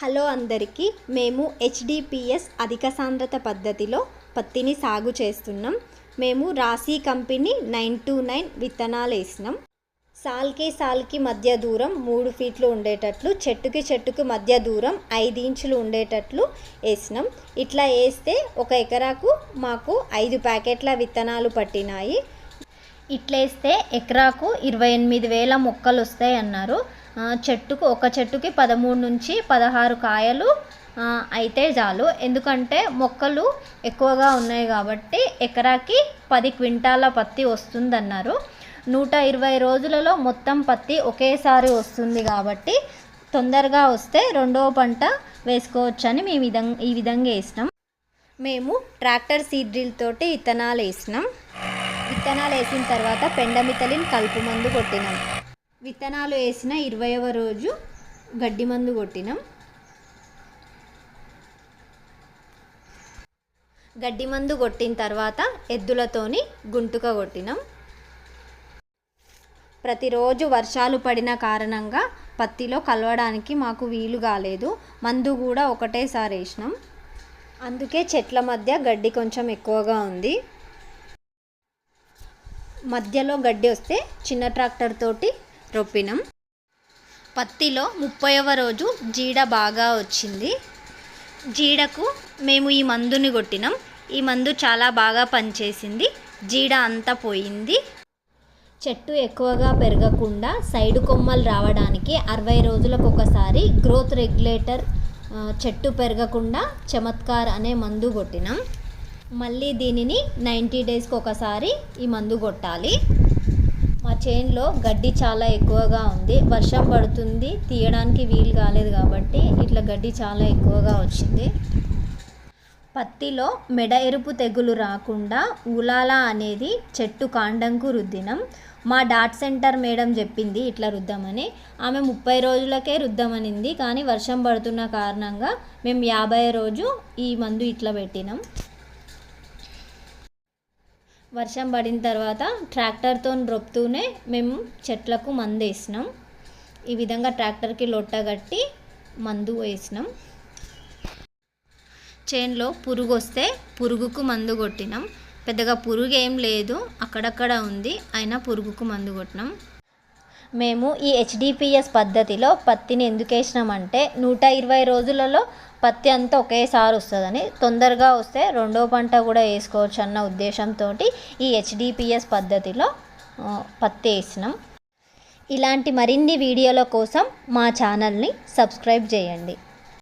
Hello అందరికీ మేము HDPS అధిక సాంద్రత పద్ధతిలో పత్తిని సాగు చేస్తున్నాం. మేము రాశి కంపెనీ నైన్ టు నైన్ విత్తనాలు వేసినాం. సాల్కి సాల్కి మధ్య దూరం మూడు ఫీట్లు ఉండేటట్లు చెట్టుకి చెట్టుకి మధ్య దూరం ఐదు ఇంచులు ఉండేటట్లు వేసినాం. ఇట్లా వేస్తే ఒక ఎకరాకు మాకు ఐదు ప్యాకెట్ల విత్తనాలు పట్టినాయి. ఇట్లేస్తే ఎకరాకు ఇరవై ఎనిమిది వేల మొక్కలు వస్తాయి అన్నారు చెట్టుకు ఒక చెట్టుకి పదమూడు నుంచి పదహారు కాయలు అయితే చాలు. ఎందుకంటే మొక్కలు ఎక్కువగా ఉన్నాయి కాబట్టి ఎకరాకి పది క్వింటాల పత్తి వస్తుందన్నారు. నూట ఇరవై రోజులలో మొత్తం పత్తి ఒకేసారి వస్తుంది కాబట్టి తొందరగా వస్తే రెండవ పంట వేసుకోవచ్చని మేము విధంగా ఈ విధంగా వేసినాం. మేము ట్రాక్టర్ సీడ్ డ్రిల్ తోటి విత్తనాలు వేసినాం. విత్తనాలు వేసిన తర్వాత పెండమితలిన్ కలుపు మందు కొట్టినాం. విత్తనాలు వేసిన ఇరవైవ రోజు గడ్డి మందు కొట్టినాం. గడ్డి మందు కొట్టిన తర్వాత ఎద్దులతోని గుంటుక కొట్టినాం. ప్రతిరోజు వర్షాలు పడిన కారణంగా పత్తిలో కలవడానికి మాకు వీలు కాలేదు. మందు కూడా ఒకటేసారి వేసినాం. అందుకే చెట్ల మధ్య గడ్డి కొంచెం ఎక్కువగా ఉంది. మధ్యలో గడ్డి వస్తే చిన్న ట్రాక్టర్ తోటి రొప్పినం. పత్తిలో ముప్పైవ రోజు జీడ బాగా వచ్చింది. జీడకు మేము ఈ మందుని కొట్టినాం. ఈ మందు చాలా బాగా పనిచేసింది. జీడ అంతా పోయింది. చెట్టు ఎక్కువగా పెరగకుండా సైడు కొమ్మలు రావడానికి అరవై రోజులకు ఒకసారి గ్రోత్ రెగ్యులేటర్ చెట్టు పెరగకుండా చమత్కార్ అనే మందు కొట్టినాం. మళ్ళీ దీనిని నైంటీ డేస్కి ఒకసారి ఈ మందు కొట్టాలి. మా చేన్లో గడ్డి చాలా ఎక్కువగా ఉంది. వర్షం పడుతుంది. తీయడానికి వీలు కాలేదు కాబట్టి ఇట్లా గడ్డి చాలా ఎక్కువగా వచ్చింది. పత్తిలో మెడ ఎరుపు తెగులు రాకుండా ఉలాల అనేది చెట్టు కాండంకు రుద్దినం. మా డాట్ సెంటర్ మేడం చెప్పింది ఇట్లా రుద్దామని. ఆమె ముప్పై రోజులకే రుద్దామనింది. కానీ వర్షం పడుతున్న కారణంగా మేము యాభై రోజు ఈ మందు ఇట్లా పెట్టినాం. వర్షం పడిన తర్వాత ట్రాక్టర్తో రొప్పుతూనే మేము చెట్లకు మందు వేసినాం. ఈ విధంగా ట్రాక్టర్కి లొట్టగట్టి మందు వేసినాం. చేన్లో పురుగు వస్తే పురుగుకు మందు కొట్టినాం. పెద్దగా పురుగు ఏం లేదు. అక్కడక్కడ ఉంది. అయినా పురుగుకు మందు కొట్టినాం. మేము ఈ హెచ్డిపిఎస్ పద్ధతిలో పత్తిని ఎందుకు వేసినామంటే నూట ఇరవై రోజులలో పత్తి అంతా ఒకేసారి వస్తుందని తొందరగా వస్తే రెండో పంట కూడా వేసుకోవచ్చు అన్న ఉద్దేశంతో ఈ హెచ్డిపిఎస్ పద్ధతిలో పత్తి వేసినాం. ఇలాంటి మరిన్ని వీడియోల కోసం మా ఛానల్ని సబ్స్క్రైబ్ చేయండి.